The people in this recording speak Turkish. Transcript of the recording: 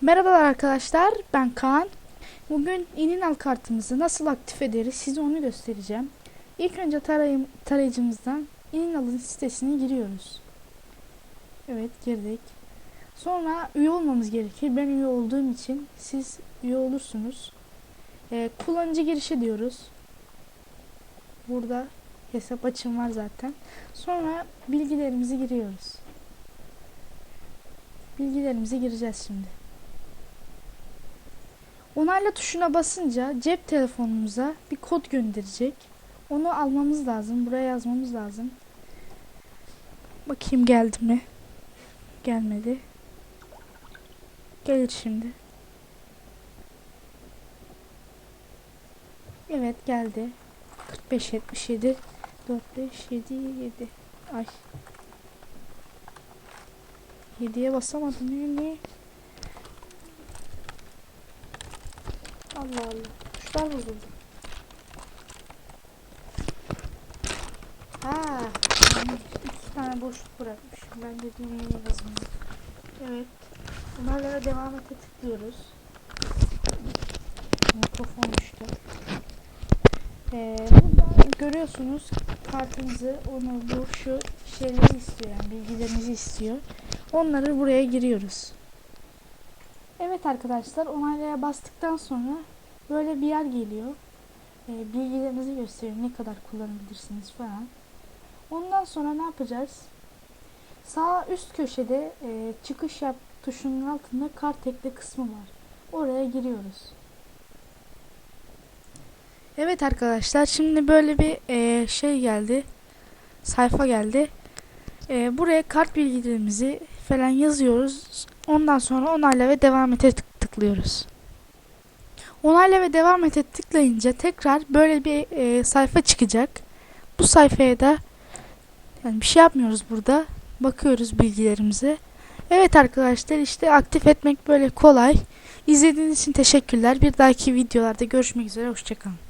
Merhabalar arkadaşlar, ben Kaan. Bugün İninal kartımızı nasıl aktif ederiz size onu göstereceğim. İlk önce tarayım, tarayıcımızdan İninal'ın sitesine giriyoruz. Evet girdik. Sonra üye olmamız gerekir. Ben üye olduğum için siz üye olursunuz. Ee, kullanıcı girişi diyoruz. Burada hesap açım var zaten. Sonra bilgilerimizi giriyoruz. Bilgilerimizi gireceğiz şimdi. Onayla tuşuna basınca cep telefonumuza bir kod gönderecek. Onu almamız lazım. Buraya yazmamız lazım. Bakayım geldi mi? Gelmedi. Gelir şimdi. Evet geldi. 45 77 4 5 7 7 Ay. 7'ye basamadım. Niye? Allah Allah. Tuşlar bozuldu. Ha, iki tane boşluk bırakmış. Ben de niye yazmıyor. Evet. Bunlarla devam ete tıklıyoruz. Mikrofon düştü. Ee, burada görüyorsunuz kartınızı onu bu şu şeyleri istiyor yani bilgilerinizi istiyor. Onları buraya giriyoruz. Evet arkadaşlar onaylaya bastıktan sonra böyle bir yer geliyor. Ee, bilgilerinizi gösteriyor ne kadar kullanabilirsiniz falan. Ondan sonra ne yapacağız? Sağ üst köşede e, çıkış yap tuşunun altında kart ekle kısmı var. Oraya giriyoruz. Evet arkadaşlar şimdi böyle bir e, şey geldi. Sayfa geldi. E, buraya kart bilgilerimizi falan yazıyoruz. Ondan sonra onayla ve devam ete tık tıklıyoruz. Onayla ve devam ete tıklayınca tekrar böyle bir e, sayfa çıkacak. Bu sayfaya da yani bir şey yapmıyoruz burada. Bakıyoruz bilgilerimize. Evet arkadaşlar işte aktif etmek böyle kolay. İzlediğiniz için teşekkürler. Bir dahaki videolarda görüşmek üzere. Hoşçakalın.